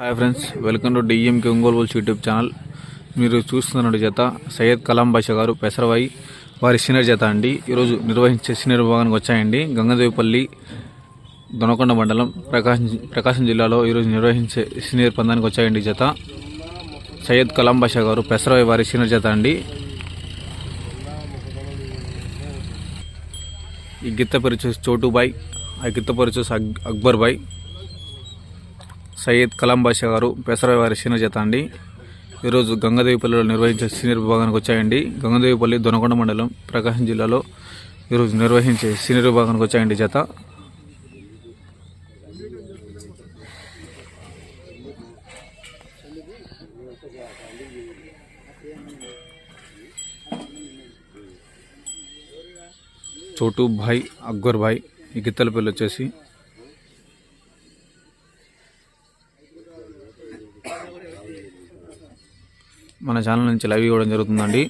Hi friends welcome to DMK Ongole bulls YouTube channel మీరు చూస్తున్న జత సయ్యద్ కలాం బాషా గారు పెసరవాయి వారి సీనియర్ జత అండి. ఈరోజు నిర్వహించే సీనియర్ విభాగానికి వచ్చాయండి. గంగదేవిపల్లి దొనకొండ మండలం ప్రకాశం ప్రకాశం జిల్లాలో ఈరోజు నిర్వహించే సీనియర్ పందానికి వచ్చాయండి చేత జత. సయ్యద్ కలాం బాషా గారు పెసరవాయి వారి సీనియర్ జత అండి. ఈ గిత్త పేరు చోటుబాయ్ ఆ గిత్త పేరు అక్బర్ బాయ్. సయ్యద్ కలాం బాషా గారు పెసరవారి వారి సీనియర్ అండి ఈరోజు గంగాదేవిపల్లిలో నిర్వహించే సీనియర్ విభాగానికి వచ్చాయండి. గంగాదేవిపల్లి దొనకొండ మండలం ప్రకాశం జిల్లాలో ఈరోజు నిర్వహించే సీనియర్ విభాగానికి వచ్చాయండి జత. చోటు భాయ్ అక్బర్ భాయ్ ఈ గిత్తల పిల్ల వచ్చేసి మన ఛానల్ నుంచి లైవ్ ఇవ్వడం జరుగుతుందండి.